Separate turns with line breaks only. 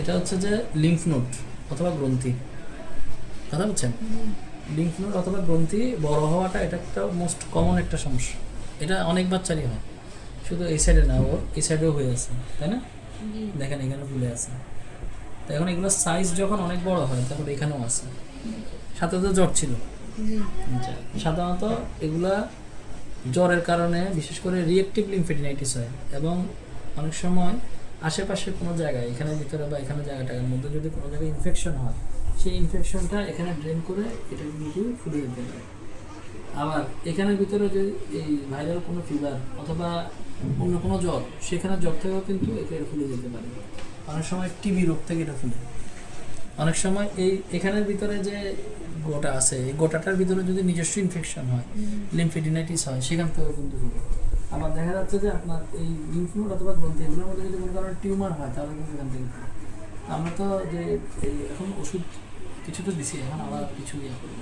এটা হচ্ছে যে লিম্ফ নোট অথবা গ্রন্থি। কথা বলছেন লিম্ফ নোট অথবা গ্রন্থি বড় হওয়াটা এটা একটা মোস্ট কমন একটা সমস্যা। এটা অনেক বাচ্চারই হয়। শুধু এই সাইডে না ওর এই সাইডেও হয়ে আছে তাই না? দেখেন এখানে ফুলে আছে। তো এখন এগুলোর সাইজ যখন অনেক বড় হয় তখন এখানেও আছে। সাথে তো জ্বর ছিল। আচ্ছা, সাধারণত এগুলা জ্বরের কারণে বিশেষ করে রিয়েক্টিভ লিমফেডিনাইটিস হয়। এবং অনেক সময় আশেপাশে কোনো জায়গায় এখানে ভিতরে বা এখানে জায়গাটার মধ্যে যদি কোনো জায়গায় ইনফেকশন হয় সেই ইনফেকশনটা এখানে ড্রেন করে এটা কিন্তু ফুলে যেতে পারে। আবার এখানের ভিতরে যদি এই ভাইরাল কোনো ফিভার অথবা অন্য কোনো জ্বর সেখানে জ্বর থেকেও কিন্তু এটা ফুলে যেতে পারে। অনেক সময় টিবি রোগ থেকে এটা ফুলে অনেক সময় এই এখানের ভিতরে যে গোটা আছে এই গোটাটার ভিতরে যদি নিজস্ব ইনফেকশন হয় লিমফেডিনাইটিস হয় সেখান থেকেও কিন্তু হবে আবার দেখা যাচ্ছে যে আপনার এই লিম্ফ অথবা গ্রন্থি, এগুলোর মধ্যে যদি কোনো কারণে টিউমার হয়, তাহলে কিন্তু এখান থেকে আমরা তো যে এখন ওষুধ, কিছু তো দিছি, এখন আবার কিছু ইয়ে করব।